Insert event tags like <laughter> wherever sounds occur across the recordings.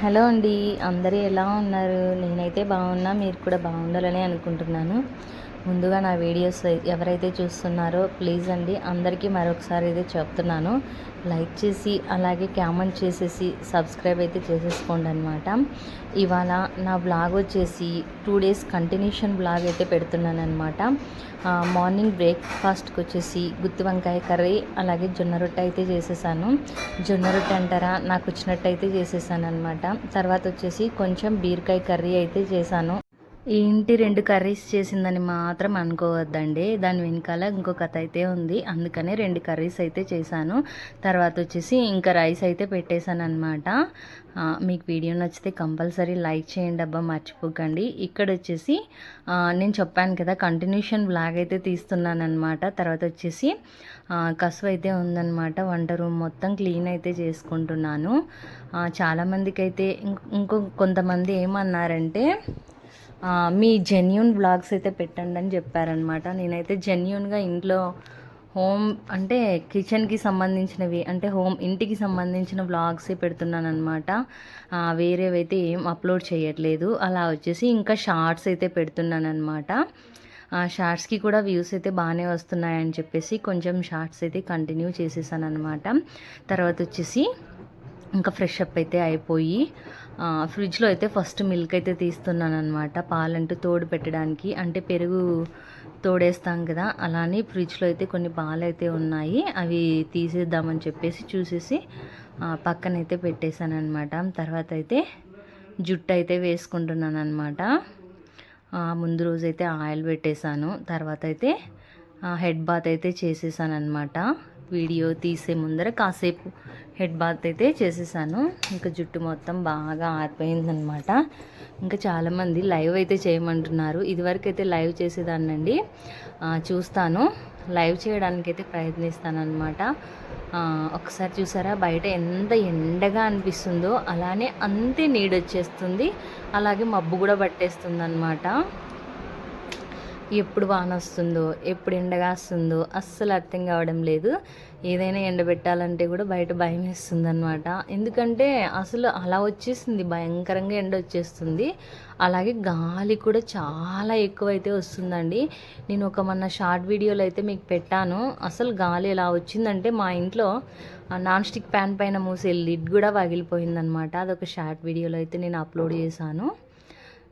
Hello అండి అందరూ ఎలా ఉన్నారు? నేనైతే బాగున్నా మీరు కూడా బాగుండాలని అనుకుంటున్నాను. ముందుగా నా వీడియోస్ ఎవరైతే చూస్తున్నారో ప్లీజ్ అండి అందరికీ మరొకసారి అయితే చెప్తున్నాను. లైక్ చేసి అలాగే కామెంట్ చేసేసి సబ్స్క్రైబ్ అయితే చేసేసుకోండి అనమాట ఇవాళ నా బ్లాగ్ వచ్చేసి టూ డేస్ కంటిన్యూషన్ బ్లాగ్ అయితే పెడుతున్నాను అనమాట మార్నింగ్ బ్రేక్ఫాస్ట్కి వచ్చేసి గుత్తి వంకాయ కర్రీ అలాగే జొన్న రొట్టె అయితే చేసేసాను. జొన్న రొట్టె అంటారా? నాకు వచ్చినట్టు అయితే చేసేసాను అనమాట తర్వాత వచ్చేసి కొంచెం బీరకాయ కర్రీ అయితే చేశాను. ఈ ఇంటి రెండు కర్రీస్ చేసిందని మాత్రం అనుకోవద్దండి. దాని వెనకాల ఇంకో కథ అయితే ఉంది. అందుకనే రెండు కర్రీస్ అయితే చేశాను. తర్వాత వచ్చేసి ఇంకా రైస్ అయితే పెట్టేశాను అనమాట మీకు వీడియో నచ్చితే కంపల్సరీ లైక్ చేయండి అబ్బా మర్చిపోకండి. ఇక్కడ వచ్చేసి నేను చెప్పాను కదా కంటిన్యూషన్ బ్లాగ్ అయితే తీస్తున్నాను అనమాట తర్వాత వచ్చేసి కసువు అయితే ఉందన్నమాట. వంట రూమ్ మొత్తం క్లీన్ అయితే చేసుకుంటున్నాను. చాలామందికి అయితే ఇంకో కొంతమంది ఏమన్నారంటే మీ జెన్యున్ బ్లాగ్స్ అయితే పెట్టండి అని చెప్పారనమాట నేనైతే జెన్యున్గా ఇంట్లో హోమ్ అంటే కిచెన్కి సంబంధించినవి అంటే హోమ్ ఇంటికి సంబంధించిన వ్లాగ్సే పెడుతున్నాను అనమాట వేరేవైతే ఏం అప్లోడ్ చేయట్లేదు. అలా వచ్చేసి ఇంకా షార్ట్స్ అయితే పెడుతున్నాను అనమాట ఆ షార్ట్స్కి కూడా వ్యూస్ అయితే బాగానే వస్తున్నాయని చెప్పేసి కొంచెం షార్ట్స్ అయితే కంటిన్యూ చేసేసాను అనమాట తర్వాత వచ్చేసి ఇంకా ఫ్రెష్ అప్ అయితే అయిపోయి ఫ్రిడ్జ్లో అయితే ఫస్ట్ మిల్క్ అయితే తీస్తున్నాను అనమాట పాలంటూ తోడు పెట్టడానికి. అంటే పెరుగు తోడేస్తాం కదా అలానే ఫ్రిడ్జ్లో అయితే కొన్ని పాలు అయితే ఉన్నాయి. అవి తీసేద్దామని చెప్పేసి చూసేసి పక్కనైతే పెట్టేశాను అనమాట తర్వాత అయితే జుట్టు అయితే వేసుకుంటున్నాను అనమాట ముందు రోజు అయితే ఆయిల్ పెట్టేశాను. తర్వాత అయితే హెడ్ బాత్ అయితే చేసేసాను అనమాట వీడియో తీసే ముందర కాసేపు హెడ్ బాత్ అయితే చేసేసాను. ఇంకా జుట్టు మొత్తం బాగా ఆరిపోయిందనమాట ఇంకా చాలామంది లైవ్ అయితే చేయమంటున్నారు. ఇదివరకు అయితే లైవ్ చేసేదాన్నండి. చూస్తాను. లైవ్ చేయడానికైతే ప్రయత్నిస్తానమాట ఒకసారి చూసారా? బయట ఎంత ఎండగా అనిపిస్తుందో. అలానే అంతే నీడొచ్చేస్తుంది. అలాగే మబ్బు కూడా పట్టేస్తుంది అనమాట ఎప్పుడు వాన వస్తుందో ఎప్పుడు ఎండగా వస్తుందో అస్సలు అర్థం కావడం లేదు. ఏదైనా ఎండబెట్టాలంటే కూడా బయట భయం వేస్తుంది అనమాట ఎందుకంటే అసలు అలా వచ్చేసింది భయంకరంగా ఎండ వచ్చేస్తుంది. అలాగే గాలి కూడా చాలా ఎక్కువైతే వస్తుందండి. నేను ఒక మొన్న షార్ట్ వీడియోలో అయితే మీకు పెట్టాను. అసలు గాలి ఎలా వచ్చిందంటే మా ఇంట్లో నాన్ స్టిక్ ప్యాన్ పైన మూసే లిడ్ కూడా పగిలిపోయిందనమాట అదొక షార్ట్ వీడియోలో అయితే నేను అప్లోడ్ చేశాను.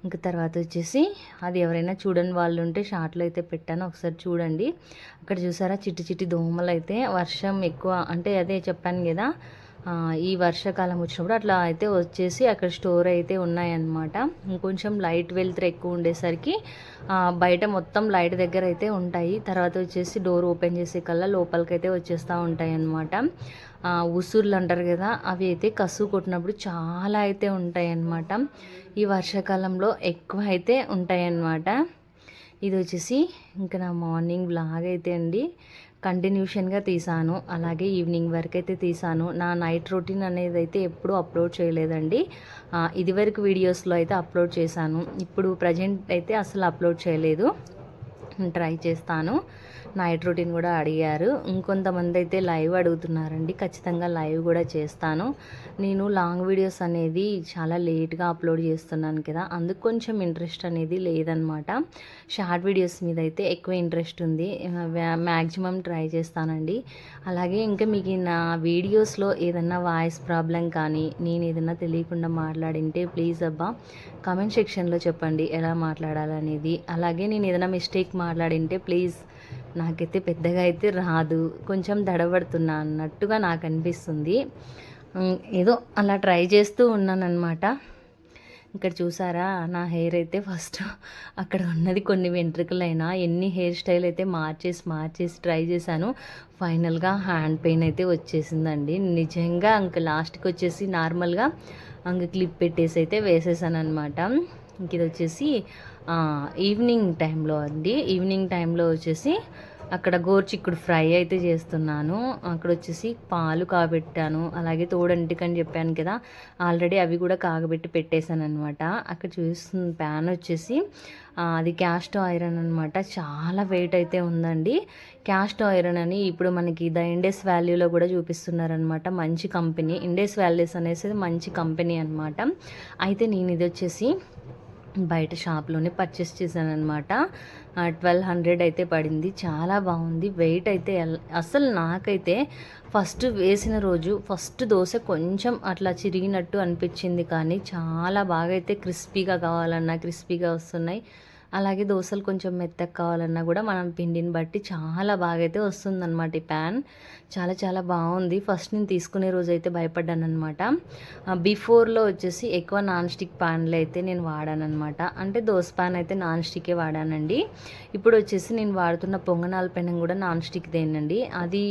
ఇంకా తర్వాత వచ్చేసి అది ఎవరైనా చూడని వాళ్ళు ఉంటే షార్ట్లో అయితే పెట్టాను. ఒకసారి చూడండి. అక్కడ చూసారా? చిట్టి చిట్టి దోమలు అయితే వర్షం ఎక్కువ అంటే అదే చెప్పాను కదా ఈ వర్షాకాలం వచ్చినప్పుడు అట్లా అయితే వచ్చేసి అక్కడ స్టోర్ అయితే ఉన్నాయన్నమాట. ఇంకొంచెం లైట్ వెళ్తురు ఎక్కువ ఉండేసరికి బయట మొత్తం లైట్ దగ్గర అయితే ఉంటాయి. తర్వాత వచ్చేసి డోర్ ఓపెన్ చేసే కల్లా లోపలికైతే వచ్చేస్తూ ఉంటాయి అన్నమాట ఉసూర్లు అంటారు కదా అవి అయితే కసువు కొట్టినప్పుడు చాలా అయితే ఉంటాయి అన్నమాట ఈ వర్షాకాలంలో ఎక్కువ అయితే ఉంటాయి అన్నమాట ఇది వచ్చేసి ఇంకా నా మార్నింగ్ బ్లాగ్ అయితే అండి. కంటిన్యూషన్గా తీసాను. అలాగే ఈవినింగ్ వరకు అయితే తీసాను. నా నైట్ రొటీన్ అనేది అయితే ఎప్పుడూ అప్లోడ్ చేయలేదండి. ఇదివరకు వీడియోస్లో అయితే అప్లోడ్ చేశాను. ఇప్పుడు ప్రజెంట్ అయితే అసలు అప్లోడ్ చేయలేదు. ట్రై చేస్తాను. నైట్ రొటీన్ కూడా అడిగారు. ఇంకొంతమంది అయితే లైవ్ అడుగుతున్నారండి. ఖచ్చితంగా లైవ్ కూడా చేస్తాను. నేను లాంగ్ వీడియోస్ అనేది చాలా లేట్గా అప్లోడ్ చేస్తున్నాను కదా అందుకు కొంచెం ఇంట్రెస్ట్ అనేది లేదనమాట. షార్ట్ వీడియోస్ మీద అయితే ఎక్కువ ఇంట్రెస్ట్ ఉంది. మ్యాక్సిమం ట్రై చేస్తానండి. అలాగే ఇంకా మీకు నా వీడియోస్లో ఏదన్నా వాయిస్ ప్రాబ్లం కానీ నేను ఏదన్నా తెలియకుండా మాట్లాడింటే ప్లీజ్ అబ్బా కామెంట్ సెక్షన్లో చెప్పండి ఎలా మాట్లాడాలనేది. అలాగే నేను ఏదైనా మిస్టేక్ మా మాట్లాడింటే ప్లీజ్ నాకైతే పెద్దగా అయితే రాదు కొంచెం దడబడుతున్నా అన్నట్టుగా నాకు అనిపిస్తుంది. ఏదో అలా ట్రై చేస్తూ ఉన్నానన్నమాట. ఇక్కడ చూసారా నా హెయిర్ అయితే ఫస్ట్ అక్కడ ఉన్నది కొన్ని వెంట్రుకలైనా ఎన్ని హెయిర్ స్టైల్ అయితే మార్చేసి మార్చేసి ట్రై చేశాను. ఫైనల్గా హ్యాండ్ పెయిన్ అయితే వచ్చేసిందండి. నిజంగా ఇంక లాస్ట్కి వచ్చేసి నార్మల్గా అంక క్లిప్ పెట్టేసి అయితే వేసేసాను అనమాట ఇంక ఇది వచ్చేసి ఈవినింగ్ టైంలో అండి. ఈవినింగ్ టైంలో వచ్చేసి అక్కడ గోర్చిక్కుడు ఫ్రై అయితే చేస్తున్నాను. అక్కడ వచ్చేసి పాలు కాగబెట్టాను అలాగే తోడంటికని చెప్పాను కదా ఆల్రెడీ అవి కూడా కాగబెట్టి పెట్టేశాను అనమాట అక్కడ చూస్తున్న ప్యాన్ వచ్చేసి అది క్యాస్ట్ ఐరన్ అనమాట చాలా వెయిట్ అయితే ఉందండి. క్యాస్ట్ ఐరన్ అని ఇప్పుడు మనకి ద ఇండెస్ వాల్యూలో కూడా చూపిస్తున్నారనమాట మంచి కంపెనీ ఇండెస్ వాల్యూస్ అనేసి మంచి కంపెనీ అనమాట అయితే నేను ఇది వచ్చేసి బయట షాప్లోనే పర్చేస్ చేశాను అనమాట ట్వెల్వ్ హండ్రెడ్ అయితే పడింది. చాలా బాగుంది. వెయిట్ అయితే అసలు నాకైతే ఫస్ట్ వేసిన రోజు ఫస్ట్ దోశ కొంచెం అట్లా చిరిగినట్టు అనిపించింది కానీ చాలా బాగా అయితే క్రిస్పీగా కావాలన్నా క్రిస్పీగా వస్తున్నాయి. అలాగే దోశలు కొంచెం మెత్తగా కావాలన్నా కూడా మనం పిండిని బట్టి చాలా బాగా అయితే వస్తుందన్నమాట ఈ ప్యాన్. చాలా చాలా బాగుంది. ఫస్ట్ నేను తీసుకునే రోజు అయితే భయపడ్డాను అనమాట బిఫోర్లో వచ్చేసి ఎక్కువ నాన్ స్టిక్ ప్యాన్లు అయితే నేను వాడానమాట అంటే దోశ ప్యాన్ అయితే నాన్ స్టికే వాడానండి. ఇప్పుడు వచ్చేసి నేను వాడుతున్న పొంగనాల పెనం కూడా నాన్ స్టిక్దేనండి అది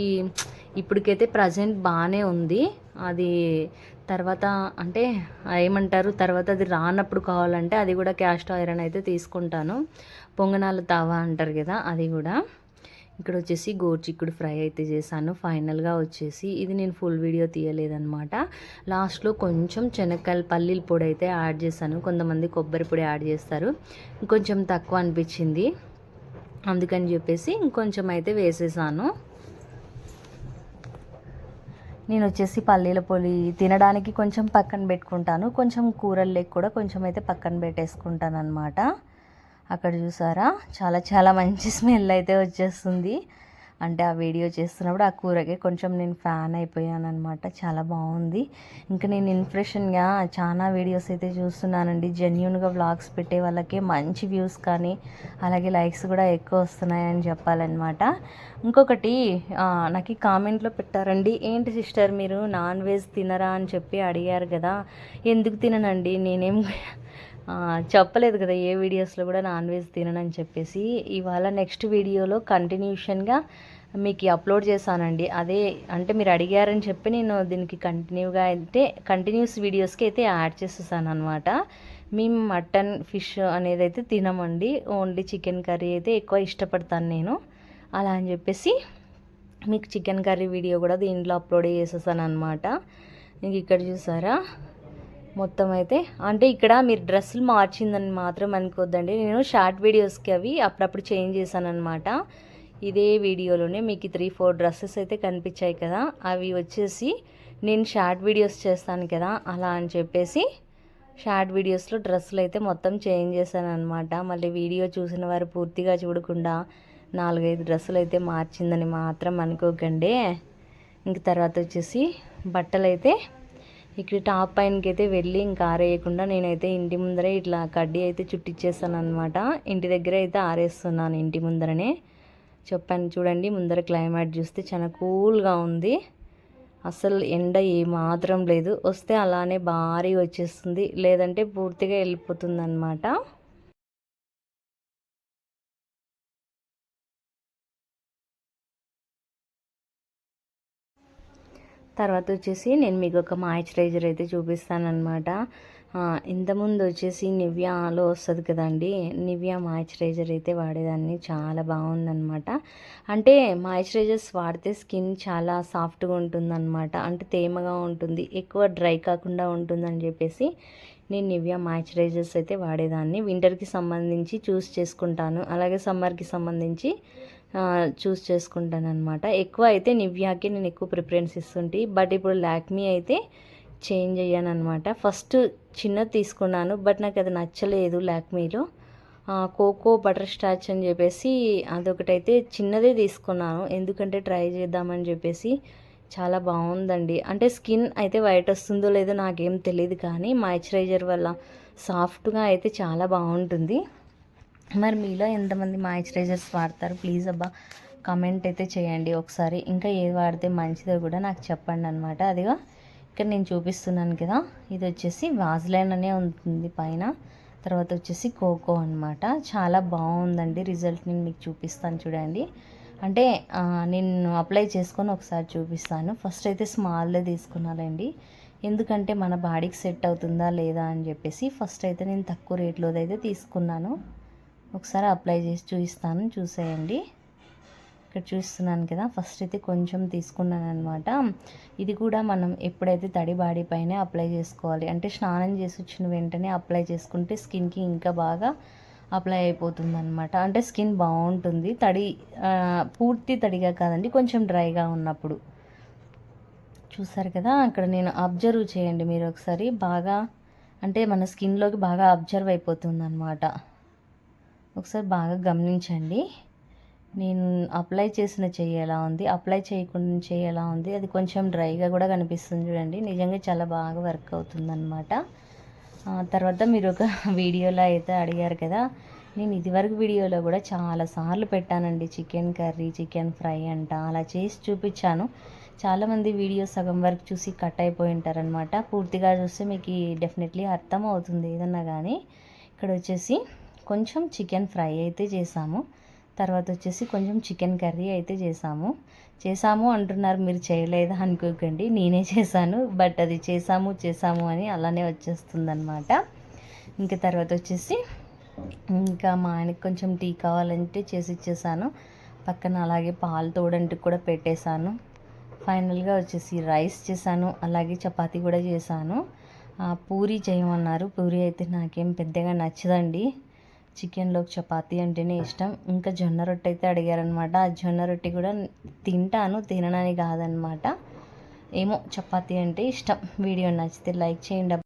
ఇప్పటికైతే ప్రజెంట్ బాగానే ఉంది. అది తర్వాత అంటే ఏమంటారు? తర్వాత అది రానప్పుడు కావాలంటే అది కూడా క్యాస్ట్ ఐరన్ అయితే తీసుకుంటాను. పొంగనాలు తావా అంటారు కదా అది కూడా. ఇక్కడ వచ్చేసి గోర్చిక్కుడు ఫ్రై అయితే చేశాను. ఫైనల్గా వచ్చేసి ఇది నేను ఫుల్ వీడియో తీయలేదన్నమాట. లాస్ట్లో కొంచెం శనక్కాయలు పల్లీల పొడి అయితే యాడ్ చేశాను. కొంతమంది కొబ్బరి పొడి యాడ్ చేస్తారు. కొంచెం తక్కువ అనిపించింది. అందుకని చెప్పేసి ఇంకొంచెం అయితే వేసేసాను. నేను వచ్చేసి పల్లీల పొడి తినడానికి కొంచెం పక్కన పెట్టుకుంటాను. కొంచెం కూరల్లోకి కూడా కొంచెం అయితే పక్కన పెట్టేసుకుంటాను అనమాట అక్కడ చూసారా? చాలా చాలా మంచి <laughs> స్మెల్ అయితే వచ్చేస్తుంది. అంటే ఆ వీడియో చేస్తున్నప్పుడు ఆ కూరకి కొంచెం నేను ఫ్యాన్ అయిపోయాను అనమాట చాలా బాగుంది. ఇంకా నేను ఇన్ఫ్రెషన్గా చాలా వీడియోస్ అయితే చూస్తున్నానండి. జెన్యున్గా వ్లాగ్స్ పెట్టే వాళ్ళకి మంచి వ్యూస్ కానీ అలాగే లైక్స్ కూడా ఎక్కువ వస్తున్నాయని చెప్పాలన్నమాట. ఇంకొకటి నాకు ఈ కామెంట్లో పెట్టారండి ఏంటి సిస్టర్ మీరు నాన్ వెజ్ తినరా? అని చెప్పి అడిగారు కదా. ఎందుకు తిననండి? నేనేం చెప్పలేదు కదా ఏ వీడియోస్లో కూడా నాన్ వెజ్ తిననని చెప్పేసి. ఇవాళ నెక్స్ట్ వీడియోలో కంటిన్యూషన్గా మీకు అప్లోడ్ చేశానండి. అదే అంటే మీరు అడిగారని చెప్పి నేను దీనికి కంటిన్యూగా అయితే కంటిన్యూస్ వీడియోస్కి అయితే యాడ్ చేసేసాను అనమాట మేము మటన్ ఫిష్ అనేది అయితే తినమండి. ఓన్లీ చికెన్ కర్రీ అయితే ఎక్కువ ఇష్టపడతాను నేను. అలా అని చెప్పేసి మీకు చికెన్ కర్రీ వీడియో కూడా దీంట్లో అప్లోడ్ చేసేసాను అనమాట ఇంక ఇక్కడ చూసారా? మొత్తం అయితే. అంటే ఇక్కడ మీరు డ్రెస్సులు మార్చిందని మాత్రం అనుకోద్దండి. నేను షార్ట్ వీడియోస్కి అవి అప్పుడప్పుడు చేంజ్ చేశాను అనమాట ఇదే వీడియోలోనే మీకు త్రీ ఫోర్ డ్రెస్సెస్ అయితే కనిపించాయి కదా. అవి వచ్చేసి నేను షార్ట్ వీడియోస్ చేస్తాను కదా అలా అని చెప్పేసి షార్ట్ వీడియోస్లో డ్రెస్సులు అయితే మొత్తం చేంజ్ చేశాను అనమాట మళ్ళీ వీడియో చూసిన వారు పూర్తిగా చూడకుండా నాలుగైదు డ్రెస్సులు అయితే మార్చిందని మాత్రం అనుకోకండి. ఇంక తర్వాత వచ్చేసి బట్టలు అయితే ఇక్కడ టాప్ పైనకి అయితే వెళ్ళి ఇంకా ఆరేయకుండా నేనైతే ఇంటి ముందరే ఇట్లా కడ్డీ అయితే చుట్టిచ్చేస్తాను అనమాట ఇంటి దగ్గర అయితే ఆరేస్తున్నాను ఇంటి ముందరనే. చెప్పాను చూడండి ముందర క్లైమేట్ చూస్తే చాలా కూల్గా ఉంది. అసలు ఎండ ఏమాత్రం లేదు. వస్తే అలానే భారీ వచ్చేస్తుంది. లేదంటే పూర్తిగా వెళ్ళిపోతుంది అనమాట తర్వాత వచ్చేసి నేను మీకు ఒక మాయిశ్చరైజర్ అయితే చూపిస్తానమాట ఇంతకుముందు వచ్చేసి నివ్యాలో వస్తుంది కదండి. నివ్యా మాయిశ్చరైజర్ అయితే వాడేదాన్ని చాలా బాగుందన్నమాట. అంటే మాయిశ్చరైజర్స్ వాడితే స్కిన్ చాలా సాఫ్ట్గా ఉంటుందన్నమాట. అంటే తేమగా ఉంటుంది ఎక్కువ డ్రై కాకుండా ఉంటుందని చెప్పేసి నేను నివ్యా మాయిశ్చరైజర్స్ అయితే వాడేదాన్ని. వింటర్కి సంబంధించి చూస్ చేసుకుంటాను. అలాగే సమ్మర్కి సంబంధించి చూస్ చేసుకుంటాను అనమాట ఎక్కువ అయితే నివ్యాకి నేను ఎక్కువ ప్రిఫరెన్స్ ఇస్తుంటే బట్ ఇప్పుడు లాక్మీ అయితే చేంజ్ అయ్యాను అనమాట ఫస్ట్ చిన్నది తీసుకున్నాను బట్ నాకు అది నచ్చలేదు లాక్మీలో. కోకో బటర్ స్టాచ్ అని చెప్పేసి అదొకటైతే చిన్నదే తీసుకున్నాను ఎందుకంటే ట్రై చేద్దామని చెప్పేసి చాలా బాగుందండి. అంటే స్కిన్ అయితే వైట్ వస్తుందో లేదో నాకేం తెలియదు కానీ మాయిశ్చరైజర్ వల్ల సాఫ్ట్గా అయితే చాలా బాగుంటుంది. మరి మీలో ఎంతమంది మాయిశ్చరైజర్స్ వాడతారు? ప్లీజ్ అబ్బా కమెంట్ అయితే చేయండి ఒకసారి. ఇంకా ఏది వాడితే మంచిదో కూడా నాకు చెప్పండి అనమాట అదిగా ఇక్కడ నేను చూపిస్తున్నాను కదా. ఇది వచ్చేసి వాజ్లైన్ అనే ఉంటుంది పైన. తర్వాత వచ్చేసి కోకో అనమాట చాలా బాగుందండి రిజల్ట్ నేను మీకు చూపిస్తాను చూడండి. అంటే నేను అప్లై చేసుకొని ఒకసారి చూపిస్తాను. ఫస్ట్ అయితే స్మాల్దే తీసుకున్నానండి. ఎందుకంటే మన బాడీకి సెట్ అవుతుందా లేదా అని చెప్పేసి ఫస్ట్ అయితే నేను తక్కువ రేట్లోదైతే అయితే తీసుకున్నాను. ఒకసారి అప్లై చేసి చూపిస్తాను చూసేయండి. ఇక్కడ చూస్తున్నాను కదా ఫస్ట్ అయితే కొంచెం తీసుకున్నాను అనమాట ఇది కూడా మనం ఎప్పుడైతే తడి బాడీ పైన అప్లై చేసుకోవాలి అంటే స్నానం చేసి వచ్చిన వెంటనే అప్లై చేసుకుంటే స్కిన్కి ఇంకా బాగా అప్లై అయిపోతుంది అనమాట అంటే స్కిన్ బాగుంటుంది. తడి పూర్తి తడిగా కాదండి కొంచెం డ్రైగా ఉన్నప్పుడు. చూసారు కదా అక్కడ నేను అబ్జర్వ్ చేయండి మీరు ఒకసారి. బాగా అంటే మన స్కిన్లోకి బాగా అబ్జర్వ్ అయిపోతుంది అనమాట ఒకసారి బాగా గమనించండి. నేను అప్లై చేసిన చెయ్యి ఎలా ఉంది? అప్లై చేయకుండా చెయ్యి ఎలా ఉంది? అది కొంచెం డ్రైగా కూడా కనిపిస్తుంది చూడండి. నిజంగా చాలా బాగా వర్క్ అవుతుంది అనమాట తర్వాత మీరు ఒక వీడియోలో అయితే అడిగారు కదా. నేను ఇదివరకు వీడియోలో కూడా చాలా సార్లు పెట్టానండి. చికెన్ కర్రీ చికెన్ ఫ్రై అంట. అలా చేసి చూపించాను. చాలామంది వీడియో సగం వరకు చూసి కట్ అయిపోయి ఉంటారనమాట పూర్తిగా చూస్తే మీకు డెఫినెట్లీ అర్థం అవుతుంది ఏదన్నా కానీ. ఇక్కడ వచ్చేసి కొంచెం చికెన్ ఫ్రై అయితే చేసాము. తర్వాత వచ్చేసి కొంచెం చికెన్ కర్రీ అయితే చేసాము. చేసాము అంటున్నారు మీరు చేయలేదా? అనుకోకండి. నేనే చేశాను బట్ అది చేసాము చేసాము అని అలానే వచ్చేస్తుందన్నమాట. ఇంకా తర్వాత వచ్చేసి ఇంకా మా ఆయనకి కొంచెం టీ కావాలంటే చేసి ఇచ్చేసాను. పక్కన అలాగే పాలు తోడంటికి కూడా పెట్టేశాను. ఫైనల్గా వచ్చేసి రైస్ చేశాను అలాగే చపాతీ కూడా చేశాను. పూరీ పూరి చేయమన్నారు. పూరి అయితే నాకేం పెద్దగా నచ్చదండి. చికెన్లోకి చపాతీ అంటేనే ఇష్టం. ఇంకా జొన్న రొట్టె అయితే అడిగారనమాట. ఆ జొన్న రొట్టె కూడా తింటాను తిననని కాదనమాట. ఏమో చపాతీ అంటే ఇష్టం. వీడియో నచ్చితే లైక్ చేయండి.